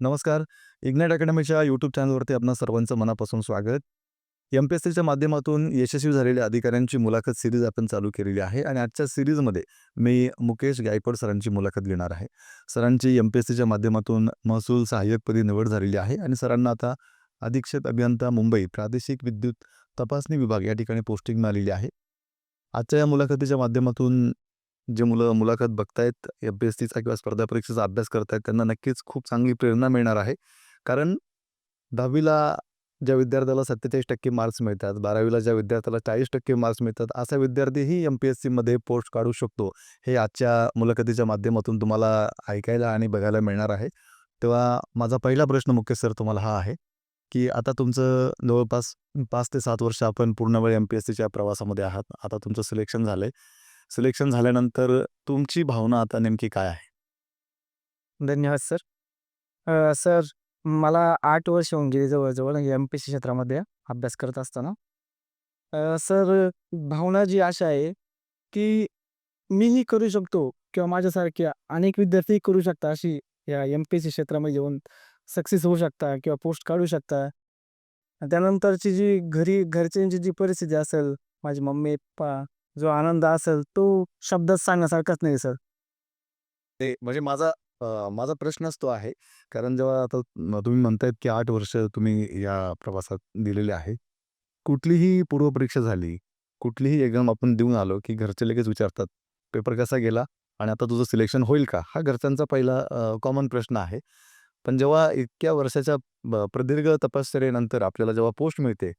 नमस्कार. Ignite अकॅडमीच्या YouTube चॅनलवरती आपणा सर्वांचं मनापासून स्वागत. एम-पी-एस-सीच्या माध्यमातून यशस्वी झालेल्या अधिकाऱ्यांची मुलाखत सिरीज आपण चालू केलेली आहे आणि आजच्या सिरीजमध्ये मी मुकेश गायकवाड सरांची मुलाखत घेणार आहे. सरांची एम-पी-एस-सीच्या माध्यमातून महसूल सहाय्यकपदी निवड झालेली आहे आणि सरांना आता अधीक्षक अभियंता मुंबई प्रादेशिक विद्युत तपासणी विभाग या ठिकाणी पोस्टिंग मिळालेली आहे. आजच्या या मुलाखतीच्या माध्यमातून जे मुलं मुलाखत बघतायत, एम-पी-एस-सीचा किंवा स्पर्धा परीक्षेचा अभ्यास करतायत त्यांना नक्कीच खूप चांगली प्रेरणा मिळणार आहे. कारण 10वीला ज्या विद्यार्थ्याला 47% मार्क्स मिळतात, 12वीला ज्या विद्यार्थ्याला 40% मार्क्स मिळतात, असा विद्यार्थीही एम-पी-एस-सीमध्ये पोस्ट काढू शकतो. हे आजच्या मुलाखतीच्या माध्यमातून तुम्हाला ऐकायला आणि बघायला मिळणार आहे. तेव्हा माझा पहिला प्रश्न मुकेश सर तुम्हाला हा आहे, की आता तुमचं जवळपास पाच ते सात वर्ष आपण पूर्ण वेळ एम-पी-एस-सीच्या प्रवासामध्ये आहात. आता तुमचं सिलेक्शन झालं आहे सिलेक्शन झाल्यानंतर तुमची भावना आता नेमकी काय आहे? धन्यवाद सर. सर मला आठ वर्ष होऊन गेली जवळजवळ एम पी सी क्षेत्रामध्ये अभ्यास करत असताना. सर भावना जी आशा आहे, की मीही करू शकतो किंवा माझ्यासारख्या अनेक विद्यार्थी करू शकता अशी या एम-पी-एस-सी क्षेत्रामध्ये येऊन सक्सेस होऊ शकता किंवा पोस्ट काढू शकता. त्यानंतरची जी घरी घरच्यांची जी परिस्थिती असेल, माझी मम्मी-पप्पा जो आनंद असेल तो शब्दात सांगण्यासारखाच नाही सर. ते म्हणजे माझा अ, माझा प्रश्नच तो आहे. कारण जेव्हा आता तुम्ही म्हणतायत, की आठ वर्ष तुम्ही या प्रवासात दिलेले आहे. कुठलीही पूर्वपरीक्षा झाली, कुठलीही एक्झाम आपण देऊन आलो, की घरचे लगेच विचारतात, "पेपर कसा गेला आणि आता तुझं सिलेक्शन होईल का?" हा घरच्यांचा पहिला कॉमन प्रश्न आहे. पण जेव्हा इतक्या वर्षाच्या ब प्रदीर्घ तपश्चर्येनंतर आपल्याला जेव्हा पोस्ट मिळते,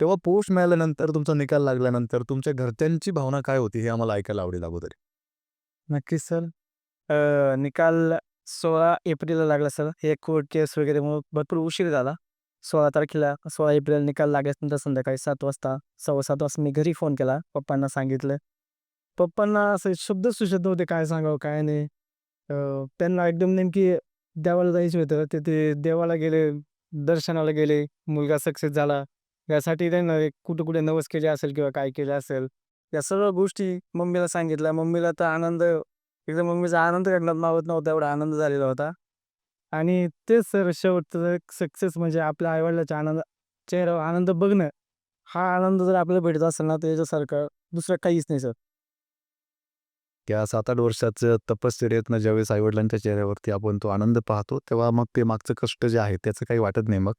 तेव्हा पोस्ट मिळाल्यानंतर तुमचा निकाल लागल्यानंतर तुमच्या घरच्यांची भावना काय होती हे आम्हाला ऐकायला आवडेल अगोदर? नक्कीच सर. निकाल 16 एप्रिलला लागला सर. हे कोर्ट केस वगैरे वगैरेमुळं भरपूर उशीर झाला. 16 तारखेला 16 एप्रिलला निकाल लागल्यानंतर संध्याकाळी सात वाजता, 7:15 वाजता मी घरी फोन केला. पप्पांना सांगितलं. पप्पांना असं शब्द सुचत नव्हते काय सांगावं काय नाही. त्यांना एकदम नेमकी देवाला जायचं होतं. ते ते देवाला गेले, दर्शनाला गेले. मुलगा सक्सेस झाला. यासाठी त्यांना कुठे-कुठे नवस केले असेल किंवा काय केलं असेल. या सर्व गोष्टी मम्मीला सांगितल्या. मम्मीला तर आनंद एकदम मम्मीचा आनंद गगनात मावत नव्हता एवढा आनंद झालेला होता. आणि तेच सर शेवटचं सक्सेस म्हणजे आपल्या आईवडिलाच्या आनंद चेहऱ्यावर आनंद बघणं, हा आनंद जर आपल्याला भेटत असेल ना, तर याच्यासारखं दुसरं काहीच नाही सर. त्या 7-8 वर्षाचं तपश्चर्यातनं ज्यावेळेस आई-वडिलांच्या चेहऱ्यावरती आपण तो आनंद पाहतो, तेव्हा मग ते मागचं कष्ट जे आहे त्याचं काही वाटत नाही मग.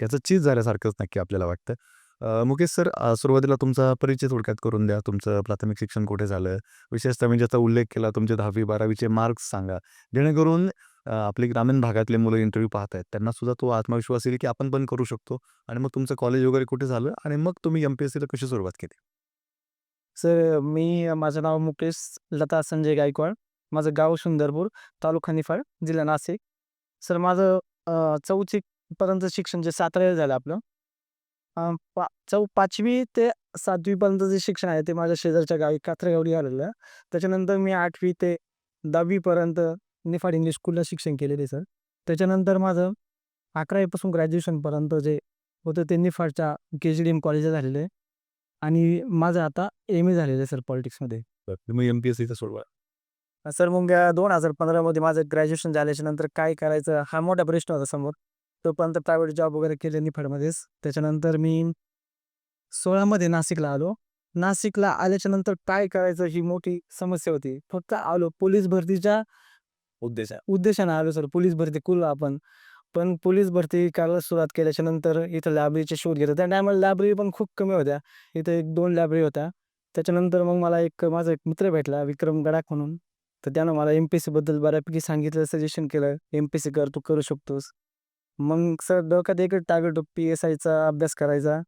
त्याचं चीज झाल्यासारखंच नक्की आपल्याला वाटतं. अ, मुकेश सर अ, सुरुवातीला तुमचा परिचय थोडक्यात करून द्या. तुमचं प्राथमिक शिक्षण कुठे झालं? विशेषतः मी ज्याचा उल्लेख केला तुमचे 10वी-12वीचे मार्क्स सांगा. जेणेकरून अ, आपले ग्रामीण भागातले मुलं इंटरव्ह्यू पाहत आहेत. त्यांना सुद्धा तो आत्मविश्वास येईल, की आपण पण करू शकतो. आणि मग तुमचं कॉलेज वगैरे कुठे झालं आणि मग तुम्ही एम-पी-एस-सीला कशी सुरुवात केली? सर मी माझं नाव मुकेश लता संजय गायकवाड. माझं गाव सुंदरपूर, तालुका निफाड, जिल्हा नाशिक. सर माझं अ, 4थी पर्यंत शिक्षण जे साताऱ्याला झालं आपलं. अ, पा चौ 5वी ते 7वी पर्यंत जे शिक्षण आहे ते माझ्या शेजारच्या गावी कात्रगावडी झालेलं आहे. त्याच्यानंतर मी 8वी ते 10वी पर्यंत निफाड इंग्लिश स्कूलला शिक्षण केलेलं सर. त्याच्यानंतर माझं 11वी पासून ग्रॅज्युएशनपर्यंत जे होतं ते निफाडच्या के-जी-डी-एम कॉलेजला झालेलं आहे. आणि माझं आता एम-ए झालेलं आहे सर पॉलिटिक्समध्ये. तर तुम्ही एम-पी-एस-सीचा सुरुवात सर मग अ, 2015 मध्ये माझं ग्रॅज्युएशन झाल्याच्यानंतर काय करायचं हा मोठा प्रश्न होता समोर. तोपर्यंत प्रायव्हेट जॉब वगैरे केले निफाडमध्येच. त्याच्यानंतर मी 16 मध्ये नाशिकला आलो. नाशिकला आल्याच्यानंतर काय करायचं ही मोठी समस्या होती. फक्त आलो पोलीस भरतीच्या उद्देश उद्देशाने आलो सर. पोलीस भरती करू आपण. पण पोलीस भरती करायला सुरुवात केल्याच्यानंतर इथं लायब्ररीचे शोध घेतो. त्या टायमाला लायब्ररी पण खूप कमी होत्या. इथं 1-2 लायब्ररी होत्या. त्याच्यानंतर मग मला एक माझा एक मित्र भेटला विक्रम गडाख म्हणून. तर त्यानं मला एम-पी-एस-सीबद्दल बऱ्यापैकी सांगितलं, सजेशन केलं. एम-पी-एस-सी कर, तू करू शकतोस. मग सर डोक्यात एकच टार्गेट पी-एस-आयचा अभ्यास करायचा.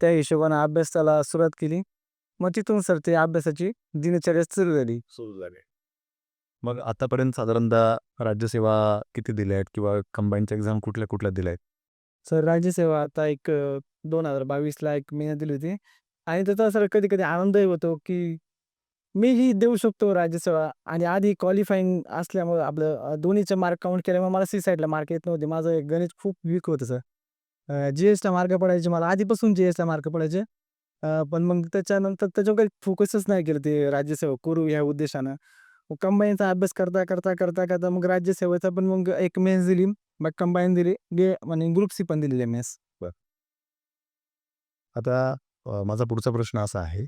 त्या हिशोबाने अभ्यासाला सुरुवात केली. मग तिथून सर ते अभ्यासाची दिनचर्या सुरू झाली. सुरू झाले. मग आतापर्यंत साधारणतः राज्यसेवा किती दिल्या आहेत किंवा कंबाईनच्या एक्झाम कुठल्या-कुठल्या दिल्या आहेत? सर राज्यसेवा आता एक अ, 2022 ला एक मेहनत दिली होती. आणि त्याचा सर कधी-कधी आनंदही होतो, की मीही देऊ शकतो राज्यसेवा आणि आधी क्वालिफाईंग असल्यामुळं आपलं दोन्हीचे मार्क काउंट केल्यामुळे मला सी-साईडला मार्क येत नव्हते. माझं गणित खूप वीक होतं सर. जी-एसला मार्क पडायचे मला आधीपासून जी-एसला मार्क पडायचे. पण मग त्याच्यानंतर त्याच्यावर काही फोकसच नाही केलं ते राज्यसेवा करू ह्या उद्देशानं. कंबाईनचा अभ्यास करता, करता, करता, करता मग राज्यसेवेचा पण मग एक मेस दिली. मग कंबाईन दिली गे म्हणजे ग्रुप सी पण दिलेली मेस आता माझा पुढचा प्रश्न असा आहे,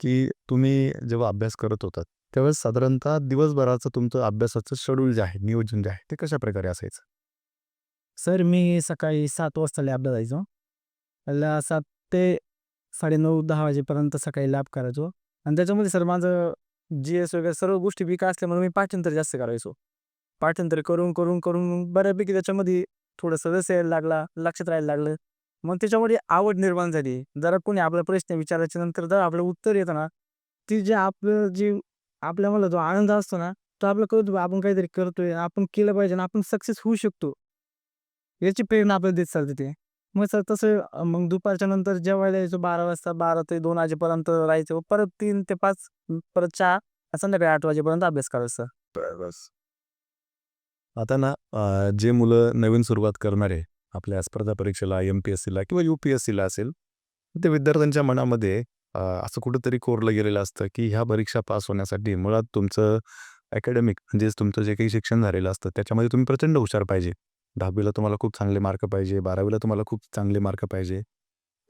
की तुम्ही जेव्हा अभ्यास करत होतात, त्यावेळेस साधारणतः दिवसभराचं तुमचं अभ्यासाचं शेड्यूल जे आहे, नियोजन जे आहे, ते कशा प्रकारे असायचं? सर मी सकाळी सात वाजता लॅबला जायचो. ला सात ते साडेनऊ दहा वाजेपर्यंत सकाळी लॅब करायचो. आणि त्याच्यामध्ये सर माझं जी एस वगैरे सर्व गोष्टी बिका असल्यामुळे मी पाठांतर जास्त करायचो. पाठांतर करून करून करून बऱ्यापैकी त्याच्यामध्ये थोडंसं रस यायला लागला लक्षात राहायला लागलं. मग त्याच्यामध्ये आवड निर्माण झाली. जरा कोणी आपला प्रश्न विचारायच्या नंतर जर आपलं उत्तर येतं ना ती जे आपलं जे आपल्या मला जो आनंद असतो ना तो आपलं कळतो आपण काहीतरी करतोय आपण केलं पाहिजे ना आपण सक्सेस होऊ शकतो. याची प्रेरणा आपल्याला देत चालते ते. मग सर तसं मग दुपारच्या नंतर जेवायला यायचो बारा वाजता बारा ते दोन वाजेपर्यंत राहायचो. परत तीन ते पाच परत चहा संध्याकाळी आठ वाजेपर्यंत अभ्यास करायचा. आता ना जे मुलं नवीन सुरुवात करणार आहे आपल्या स्पर्धा परीक्षेला एम पी एस सीला किंवा यू पी एस सीला असेल ते विद्यार्थ्यांच्या मनामध्ये असं कुठंतरी कोरलं गेलेलं असतं की ह्या परीक्षा पास होण्यासाठी मुळात तुमचं अकॅडमिक म्हणजेच तुमचं जे काही शिक्षण झालेलं असतं त्याच्यामध्ये तुम्ही प्रचंड हुशार पाहिजे. दहावीला तुम्हाला खूप चांगले मार्क पाहिजे बारावीला तुम्हाला खूप चांगले मार्क पाहिजे.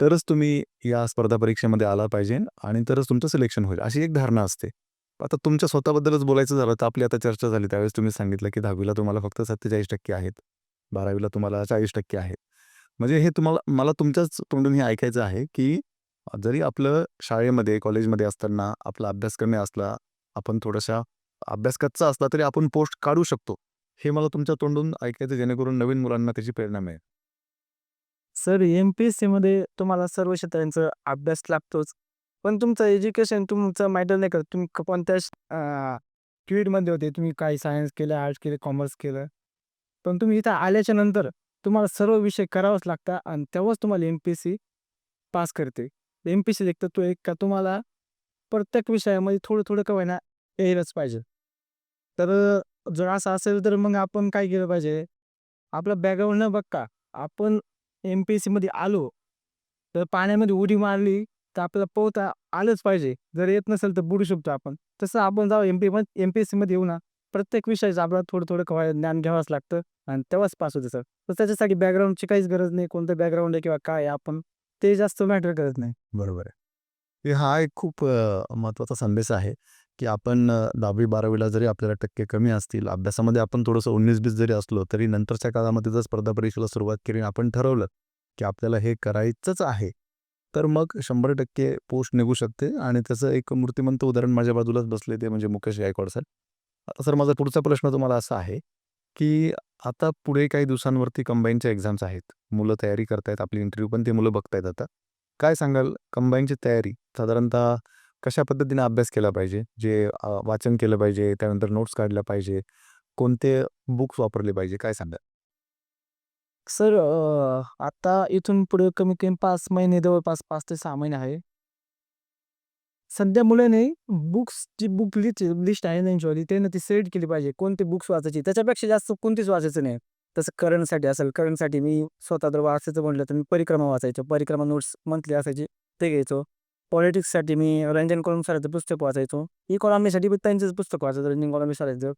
तरच तुम्ही या स्पर्धा परीक्षेमध्ये आला पाहिजे आणि तरच तुमचं सिलेक्शन होईल अशी एक धारणा असते. आता तुमच्या स्वतःबद्दलच बोलायचं झालं तर आपली आता चर्चा झाली. त्यावेळेस तुम्ही सांगितलं की दहावीला तुम्हाला फक्त सत्तेचाळीस टक्के आहेत. बारावीला तुम्हाला चाळीस टक्के आहेत. म्हणजे हे तुम्हाला मला तुमच्याच तोंडून हे ऐकायचं आहे की जरी आपलं शाळेमध्ये कॉलेजमध्ये असताना आपला अभ्यास कमी असला आपण थोडासा अभ्यास कच्चा असला तरी आपण पोस्ट काढू शकतो. हे मला तुमच्या तोंडून ऐकायचं जेणेकरून नवीन मुलांना त्याची प्रेरणा मिळेल. सर एम पी एस सीमध्ये तुम्हाला सर्व क्षेत्रांचा अभ्यास लागतोच. पण तुमचं एज्युकेशन तुमचं मॅटर नाही करत. तुम्ही कोणत्या फील्डमध्ये होते. तुम्ही काही सायन्स केलं आर्ट्स केलं कॉमर्स केलं. पण तुम्ही इथं आल्याच्यानंतर तुम्हाला सर्व विषय करावाच लागतात आणि तेव्हाच तुम्हाला M P S C pass करते. एम पी एस सी एक तो एक का तुम्हाला प्रत्येक विषयामध्ये थोडं थोडं का होईना यायलाच पाहिजे. तर जर असं असेल तर मग आपण काय केलं पाहिजे? आपलं बॅकग्राऊंड न बघता आपण एम पी एस सीमध्ये आलो तर पाण्यामध्ये उडी मारली तर आपल्याला पोहता आलंच पाहिजे. जर येत नसेल तर बुडू शकतो आपण. तसं आपण जाऊ M P M P S सीमध्ये येऊ ना. प्रत्येक विषयाचं आपल्याला थोडं थोडं कवा ज्ञान घ्यावंच लागतं आणि तेव्हाच पास होते सर तर त्याच्यासाठी बॅकग्राऊंडची काहीच गरज नाही कोणतं बॅकग्राऊंड आहे किंवा काय आहे, आपण ते जास्त मॅटर करत नाही. बरोबर आहे. हा एक खूप महत्त्वाचा महत्त्वाचा संदेश आहे की आपण दहावी बारावीला जरी आपल्याला टक्के कमी असतील अभ्यासामध्ये आपण थोडंसं उन्नीस बीस जरी असलो तरी नंतरच्या काळामध्ये जर स्पर्धा परीक्षेला सुरुवात केली आपण ठरवलं की आपल्याला हे करायचंच आहे तर मग शंभर टक्के पोस्ट निघू शकते आणि त्याचं एक मूर्तिमंत उदाहरण माझ्या बाजूलाच बसले ते म्हणजे मुकेश गायकवाड सर. आता सर माझा पुढचा प्रश्न तुम्हाला असा आहे की आता पुढे काही दिवसांवरती कंबाईनच्या एक्झाम्स आहेत. मुलं तयारी करतायत आपली इंटरव्ह्यू पण ते मुलं बघतायत आता. काय सांगाल? कंबाईनची तयारी साधारणतः कशा पद्धतीने अभ्यास केला पाहिजे? जे अ, वाचन केलं पाहिजे त्यानंतर नोट्स काढल्या पाहिजे कोणते बुक्स वापरले पाहिजे? काय सांगाल? सर अ, आता इथून पुढे कमी कमी पाच महिने जवळपास पाच ते सहा महिने आहे. सध्या मुलाने बुक्स जी बुक लिस्ट लिस्ट आहे ना त्यांच्यावाली त्यानं ती सेट केली पाहिजे. कोणते बुक्स वाचायची? त्याच्यापेक्षा जास्त कोणतीच वाचायचं नाही. तसं करंटसाठी असेल करंटसाठी मी स्वतः जर वाचायचं म्हटलं तर मी परिक्रमा वाचायचो. परिक्रमा नोट्स मंथली असायची ते घ्यायचो. पॉलिटिक्ससाठी मी रंजन कॉलम सरांचं पुस्तक वाचायचो. इकॉनॉमीसाठी पण त्यांचंच पुस्तक वाचायचं रंजन कॉलमी सरांचं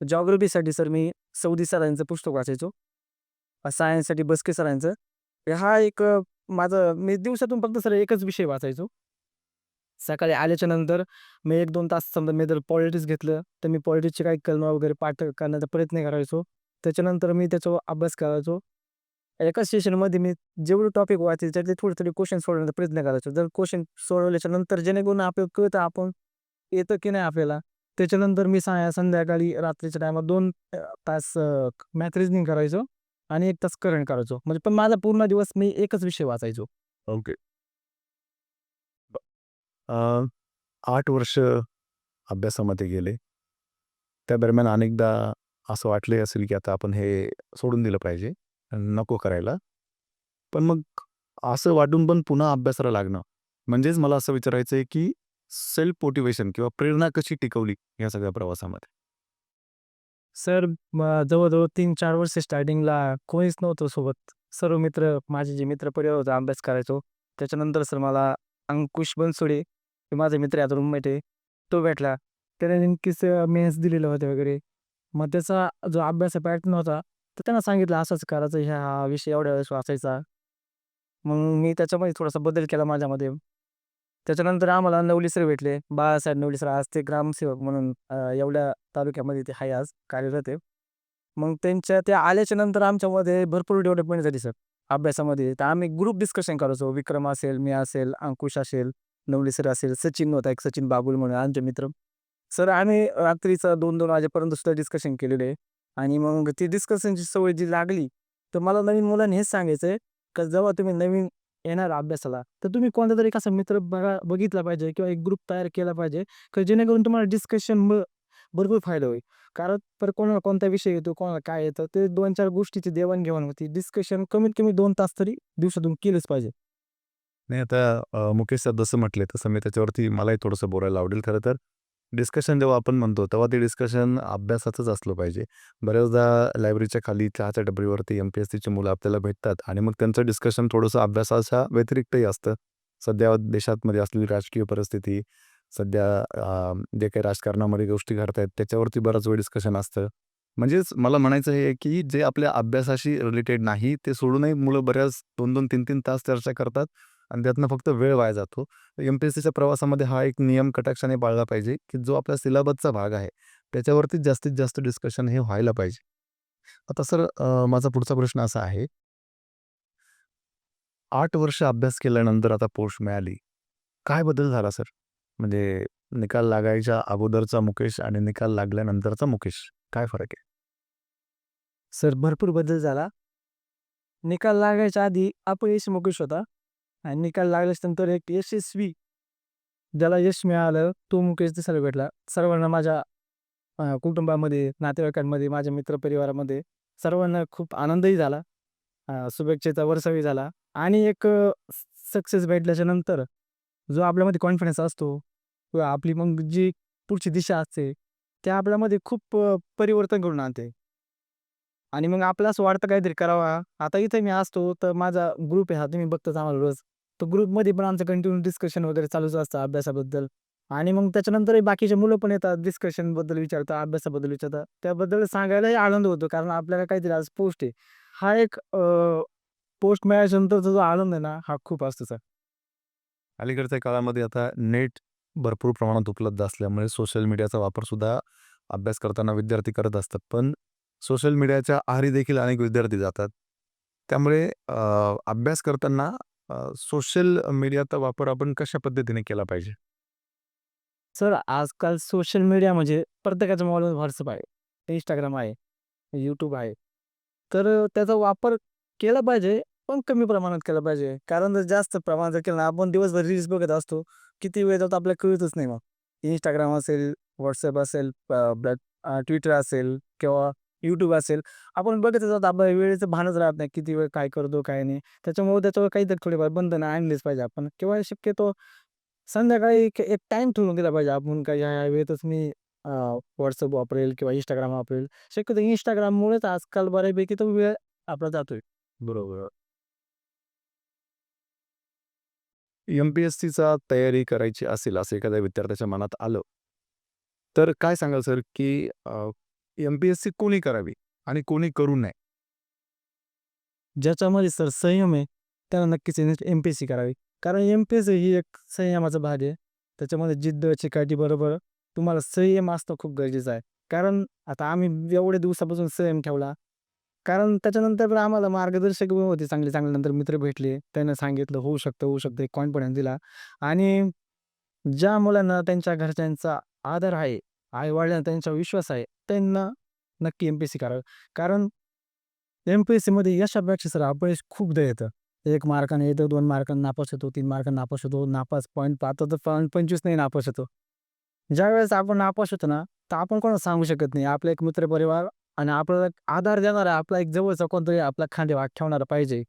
जॉग्रफीसाठी सर मी सौदी सरांचं पुस्तक वाचायचो. सायन्ससाठी बसके सरांचं. हा एक माझं मी दिवसातून फक्त सर एकच विषय वाचायचो. सकाळी आल्याच्यानंतर मी एक दोन तास समजा मी जर पॉलिटिक्स घेतलं तर मी पॉलिटिक्सचे काही कलमा वगैरे पाठ करण्याचा प्रयत्न करायचो. त्याच्यानंतर मी त्याचा अभ्यास करायचो. एका सेशनमध्ये मी जेवढे टॉपिक वाचतील त्यातले थोडे थोडे क्वेश्चन सोडवण्याचा प्रयत्न करायचो. जर क्वेश्चन सोडवल्याच्या नंतर जेणेकरून आपल्याला कळतं आपण येतं की नाही आपल्याला त्याच्यानंतर मी सा संध्याकाळी रात्रीच्या टायमात दोन तास मॅथ रिजनिंग करायचो आणि एक तास करंट करायचो. म्हणजे पण माझा पूर्ण दिवस मी एकच विषय वाचायचो. ओके आठ वर्ष अभ्यासामध्ये गेले. त्या दरम्यान अनेकदा असं वाटले असेल की आता आपण हे सोडून दिलं पाहिजे. नको करायला. पण मग असं वाटून पण पुन्हा अभ्यासाला लागणं. म्हणजेच मला असं विचारायचं आहे की सेल्फ मोटिवेशन किंवा प्रेरणा कशी टिकवली या सगळ्या प्रवासामध्ये? सर जवळजवळ तीन चार वर्ष स्टार्टिंगला कोणीच नव्हतं सोबत. सर्व मित्र माझे जे मित्र परिवार होता अभ्यास करायचो. त्याच्यानंतर सर मला अंकुश बनसोडे की माझा मित्र आहे आता रूममेट आहे. तो भेटला. त्याने नेमकीच मेन्स दिलेलं होते वगैरे. मग त्याचा जो अभ्यास पॅटर्न होता तर त्यांना सांगितलं असंच करायचं ह्या हा विषय एवढ्या वेळेस वाचायचा. मग मी त्याच्यामध्ये थोडासा बदल केला माझ्यामध्ये. त्याच्यानंतर आम्हाला नवली सर भेटले. बाळासाहेब नवली सर आज ते ग्रामसेवक म्हणून एवढ्या तालुक्यामध्ये ते आहे आज कार्यरत आहे. मग त्यांच्या ते आल्याच्यानंतर आमच्यामध्ये भरपूर डेव्हलपमेंट झाली सर अभ्यासामध्ये. तर आम्ही ग्रुप डिस्कशन करायचो. विक्रम असेल मी असेल अंकुश असेल. नवली सर असेल सचिन होता एक सचिन बाबुल म्हणून आमचे मित्र. सर आम्ही रात्रीचा दोन दोन वाजेपर्यंत सुद्धा डिस्कशन केलेलं आहे. आणि मग ती डिस्कशनची सवय जी लागली तर मला नवीन मुलांनी हेच सांगायचं आहे का जेव्हा तुम्ही नवीन येणार अभ्यासाला तर तुम्ही कोणता तरी कसा मित्र बघा बघितला पाहिजे किंवा एक ग्रुप तयार केला पाहिजे की जेणेकरून तुम्हाला डिस्कशन भरपूर फायदा होईल. कारण पर कोणाला कोणता विषय येतो कोणाला काय येतं ते दोन चार गोष्टीची देवाणघेवाण होती. डिस्कशन कमीत कमी दोन तास तरी दिवसातून केलंच पाहिजे. नाही आता मुकेश सर जसं म्हटले तसं मी त्याच्यावरती मलाही थोडंसं बोलायला आवडेल खरं तर. डिस्कशन जेव्हा आपण म्हणतो तेव्हा ते डिस्कशन अभ्यासाचंच असलं पाहिजे. बऱ्याचदा लायब्ररीच्या खाली चहाच्या डबरीवरती एम पी एस सीची मुलं आपल्याला भेटतात आणि मग त्यांचं डिस्कशन थोडंसं अभ्यासाच्या व्यतिरिक्तही असतं. सध्या देशातमध्ये असलेली राजकीय परिस्थिती सध्या जे काही राजकारणामध्ये गोष्टी घडत आहेत त्याच्यावरती बराच वेळ डिस्कशन असतं. म्हणजेच मला म्हणायचं हे की जे आपल्या अभ्यासाशी रिलेटेड नाही ते सोडूनही मुलं बऱ्याच दोन दोन तीन तीन तास चर्चा करतात. आणि त्यातनं फक्त वेळ वाया जातो. एम पी एस सीच्या प्रवासामध्ये हा एक नियम कटाक्षाने पाळला पाहिजे की जो आपल्या सिलेबसचा भाग आहे. त्याच्यावरती जास्तीत जास्त डिस्कशन हे व्हायला पाहिजे. आता सर माझा पुढचा प्रश्न असा आहे. आठ वर्ष अभ्यास केल्यानंतर आता पोस्ट मिळाली. काय बदल झाला सर? म्हणजे निकाल लागायच्या अगोदरचा मुकेश आणि निकाल लागल्यानंतरचा मुकेश. काय फरक आहे? सर भरपूर बदल झाला. निकाल लागायच्या आधी अपयश मुकेश होता. आणि निकाल लागल्याच्या नंतर एक यशस्वी ज्याला यश मिळालं तो मुकेश दिसायला भेटला. सर्वांना माझ्या कुटुंबामध्ये नातेवाईकांमध्ये माझ्या मित्रपरिवारामध्ये सर्वांना खूप आनंदही झाला. शुभेच्छेचा वर्षावी झाला. आणि एक सक्सेस भेटल्याच्या नंतर जो आपल्यामध्ये कॉन्फिडन्स असतो किंवा आपली मग जी पुढची दिशा असते त्या आपल्यामध्ये खूप परिवर्तन घडून आणते. आणि मग आपलं असं वाटतं काहीतरी करावा. आता इथे मी असतो तर माझा ग्रुप आहे हा तुम्ही बघतोच आम्हाला रोज. तो ग्रुपमध्ये पण आमचं कंटिन्यू डिस्कशन वगैरे चालूच असतं अभ्यासाबद्दल. आणि मग त्याच्यानंतरही बाकीचे मुलं पण येतात डिस्कशनबद्दल विचारतात अभ्यासाबद्दल विचारतात. त्याबद्दल सांगायलाही आनंद होतो कारण आपल्याला काहीतरी आज पोस्ट आहे. हा एक पोस्ट मिळाल्यानंतरचा जो आनंद आहे ना हा खूप असतो सर अलीकडच्या काळामध्ये आता नेट भरपूर प्रमाणात उपलब्ध असल्यामुळे सोशल मीडियाचा वापर सुद्धा अभ्यास करताना विद्यार्थी करत असतात. पण सोशल मीडियाच्या आहारी देखील अनेक विद्यार्थी जातात. त्यामुळे अभ्यास करताना सोशल मीडियाचा वापर आपण कशा पद्धतीने केला पाहिजे? सर आजकाल सोशल मीडिया म्हणजे प्रत्येकाच्या मोबाईलवर व्हॉट्सअप आहे इंस्टाग्राम आहे यूट्यूब आहे. तर त्याचा वापर केला पाहिजे पण कमी प्रमाणात केला पाहिजे. कारण जर जास्त प्रमाणात जर केला आपण दिवसभर रील्स बघत असतो किती वेळ जातो आपल्याला कळतच नाही मग. इंस्टाग्राम असेल व्हॉट्सअप असेल ट्विटर असेल किंवा यूट्यूब असेल. आपण बघत जातो आपल्या वेळेचं भानच राहत नाही किती वेळ काय करतो काय नाही. त्याच्यामुळे त्याच्यावर काहीतरी थोडेफार बंधनं आणलीच पाहिजे आपण. किंवा शक्यतो संध्याकाळी एक एक टाइम ठेवून दिला पाहिजे आपण काय ह्या वेळेतच मी व्हॉट्सअप वापरेल किंवा इंस्टाग्राम वापरेल. शक्यतो इंस्टाग्राममुळेच आजकाल बऱ्यापैकी तो वेळ आपला जातोय. बरोबर. एम पी एस सीचा तयारी करायची असेल असं एखाद्या विद्यार्थ्याच्या मनात आलं तर काय सांगाल सर की एम पी एस सी कोणी करावी आणि कोणी करू नये? ज्याच्यामध्ये सर संयम आहे त्यांना नक्कीच एम पी एस सी करावी. कारण एम पी एस सी ही एक संयमाचा भाग आहे. त्याच्यामध्ये जिद्द चिकाटी बरोबर. तुम्हाला संयम असणं खूप गरजेचं आहे. कारण आता आम्ही एवढ्या दिवसापासून संयम ठेवला. कारण त्याच्यानंतर पण आम्हाला मार्गदर्शक होते. चांगले चांगले नंतर मित्र भेटले. त्यांना सांगितलं होऊ शकतं होऊ शकतं. एक कॉन्फिडन्स दिला. आणि ज्या मुलांना त्यांच्या घरच्यांचा आदर आहे आई वडिलांना त्यांचा विश्वास आहे त्यांना नक्की एम पी एस सी करावं. कारण एम पी एस सीमध्ये यशापेक्षा सर अपयश खूपदा येतं. एक मार्काने येतं दोन मार्कांना नापास होतो तीन मार्कांना नापास होतो नापास पॉईंट पाहतो तर पॉईंट पंचवीस नाही नापास होतो ज्यावेळेस आपण नापास होतो ना तर आपण कोणाला सांगू शकत नाही. आपला एक मित्र परिवार आणि आपल्याला एक आधार देणारा आपला एक जवळचा कोणतरी आपला खांद्यावर ठेवणारा पाहिजे.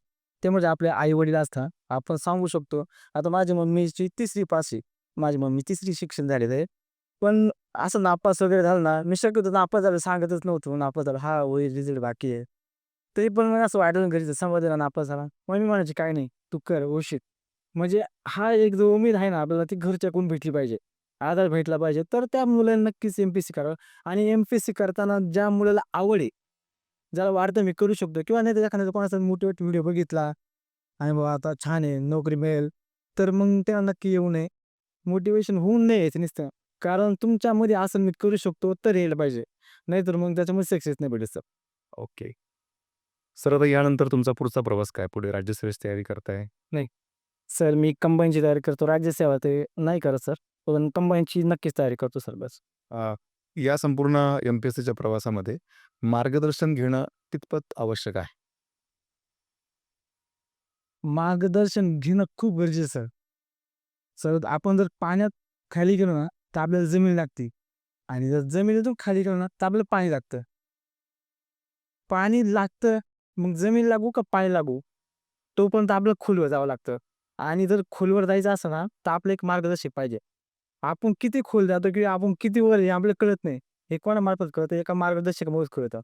ते म्हणजे आपले आई वडील असतात. आपण सांगू शकतो. आता माझी मम्मीची तिसरी पाशी माझी मम्मी तिसरी शिक्षण झालेलं आहे. पण असं नापास वगैरे झालं ना मी शक्यतो नापास झालं सांगतच नव्हतो नापास झालं हा होईल रिझल्ट बाकी आहे. तरी पण मला असं वाटलं घरीचं समजलं नापास झाला मग मी म्हणायची काय नाही तू कर उशीर. म्हणजे हा एक जो उमेद आहे ना आपल्याला ती घरच्याकडून भेटली पाहिजे आधार भेटला पाहिजे तर त्या मुलांना नक्कीच एम पी सी करावं. आणि एम पी सी करताना ज्या मुलाला आवड आहे ज्याला वाटतं मी करू शकतो. किंवा नाही तर एखाद्याचा कोणाचा मोटिवेट व्हिडिओ बघितला आणि बाबा आता छान आहे नोकरी मिळेल. तर मग त्या नक्की येऊ नये. मोटिवेशन होऊन नाही यायचं नुसतं. कारण तुमच्यामध्ये असं मी करू शकतो तर यायला पाहिजे. नाहीतर मग त्याच्यामध्ये सक्सेस नाही भेटत सर ओके. सर आता यानंतर तुमचा पुढचा प्रवास काय? पुढे राज्यसेवेची तयारी करताय? सर मी कंबाईनची तयारी करतो राज्यसेवा ते नाही करत सर. पण कंबाईनची नक्कीच तयारी करतो सर बस. या संपूर्ण एम पी एस सीच्या प्रवासामध्ये मार्गदर्शन घेणं कितपत आवश्यक आहे. मार्गदर्शन घेणं खूप गरजेचं सर. सर आपण जर पाण्यात खाली गेलो ना तर आपल्याला जमीन लागते. आणि जर जमिनीतून खाली ठेवणार ना तर आपल्याला पाणी लागतं. पाणी लागतं मग जमीन लागू का पाणी लागू? तोपर्यंत आपल्याला खोलवर जावं लागतं. आणि जर खोलवर जायचं असं ना तर आपलं एक मार्गदर्शक पाहिजे. आपण किती खोल जातो किंवा आपण किती वर आहे आपल्याला कळत नाही. हे कोणामार्फत कळतं? एका मार्गदर्शकामुळेच कळतं.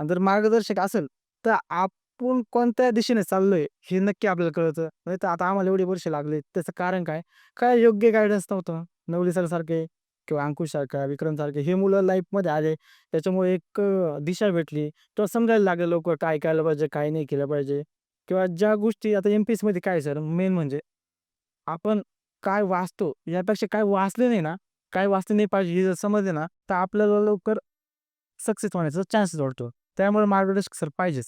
आणि जर मार्गदर्शक असेल तर आप आपण कोणत्या दिशेने चाललोय हे नक्की आपल्याला कळतं. म्हणजे तर आता आम्हाला एवढे वर्ष लागले त्याचं कारण काय? काय योग्य गायडन्स नव्हतं. नवली सर सारखे किंवा अंकुश सारखा विक्रम सारखे हे मुलं लाईफमध्ये आले. त्याच्यामुळे एक दिशा भेटली. किंवा समजायला लागलं लवकर काय करायला पाहिजे काय नाही केलं पाहिजे. किंवा ज्या गोष्टी आता एम पी मध्ये काय सर मेन म्हणजे आपण काय वाचतो यापेक्षा काय वाचले नाही ना काय वाचले नाही पाहिजे हे जर समजले ना तर आपल्याला लवकर सक्सेस होण्याचा चान्सेस वाढतो. त्यामुळे मार्गदर्शक सर पाहिजेच.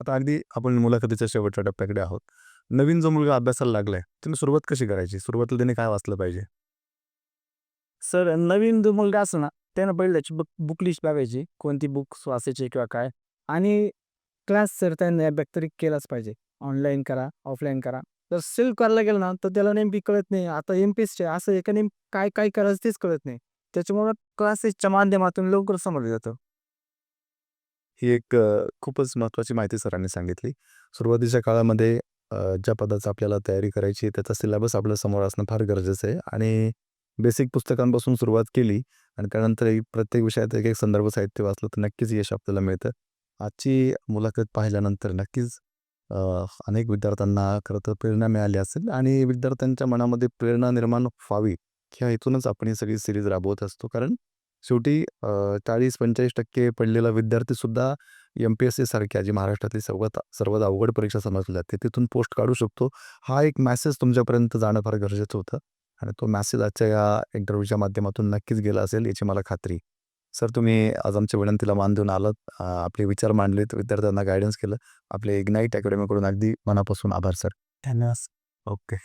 आता अगदी आपण मुलाखतीच्या शेवटच्या टप्प्याकडे आहोत. नवीन जो मुलगा अभ्यासाला लागलाय त्याने सुरुवात कशी करायची? सुरुवातीला त्याने काय वाचलं पाहिजे? सर नवीन जो मुलगा असतो ना त्यानं पहिले त्याची बुक बुक लिस्ट बघायची कोणती बुक वाचायची किंवा काय. आणि क्लास सर त्याने अभ्यास तरी केलाच पाहिजे. ऑनलाईन करा ऑफलाईन करा. जर सेल्फ करायला गेलं ना तर त्याला नेमकी कळत नाही. आता एम पी एसचे असं एका नेम काय काय करायचं तेच कळत नाही. त्याच्यामुळे क्लासेसच्या माध्यमातून लवकर समजलं जातं ही एक अ, खूपच महत्त्वाची माहिती सरांनी सांगितली. सुरुवातीच्या काळामध्ये अ, ज्या पदाचं आपल्याला तयारी करायची आहे त्याचा सिलेबस आपल्यासमोर असणं फार गरजेचं आहे आणि बेसिक पुस्तकांपासून सुरुवात केली आणि त्यानंतर एक प्रत्येक विषयात एक एक संदर्भ साहित्य वाचलं तर नक्कीच यश आपल्याला मिळतं. आजची मुलाखत पाहिल्यानंतर नक्कीच अ, अनेक विद्यार्थ्यांना खरं तर प्रेरणा मिळाली असेल आणि विद्यार्थ्यांच्या मनामध्ये प्रेरणा निर्माण व्हावी ह्या हेतूनच आपण ही सगळी सिरीज राबवत असतो. कारण शेवटी चाळीस पंचेचाळीस टक्के पडलेला विद्यार्थीसुद्धा एम पी एस सी सारख्या जी महाराष्ट्रातली सर्वात सर्वात अवघड परीक्षा समजली जाते तिथून पोस्ट काढू शकतो. हा एक मॅसेज तुमच्यापर्यंत जाणं फार गरजेचं होतं आणि तो मॅसेज आजच्या या इंटरव्ह्यूच्या माध्यमातून नक्कीच गेला असेल याची मला खात्री. सर तुम्ही आज आमच्या विनंतीला मान देऊन आलात आपले विचार मांडलेत विद्यार्थ्यांना गायडन्स केलं. आपले इग्नाईट अकॅडमीकडून अगदी मनापासून आभार सर. धन्यवाद ओके.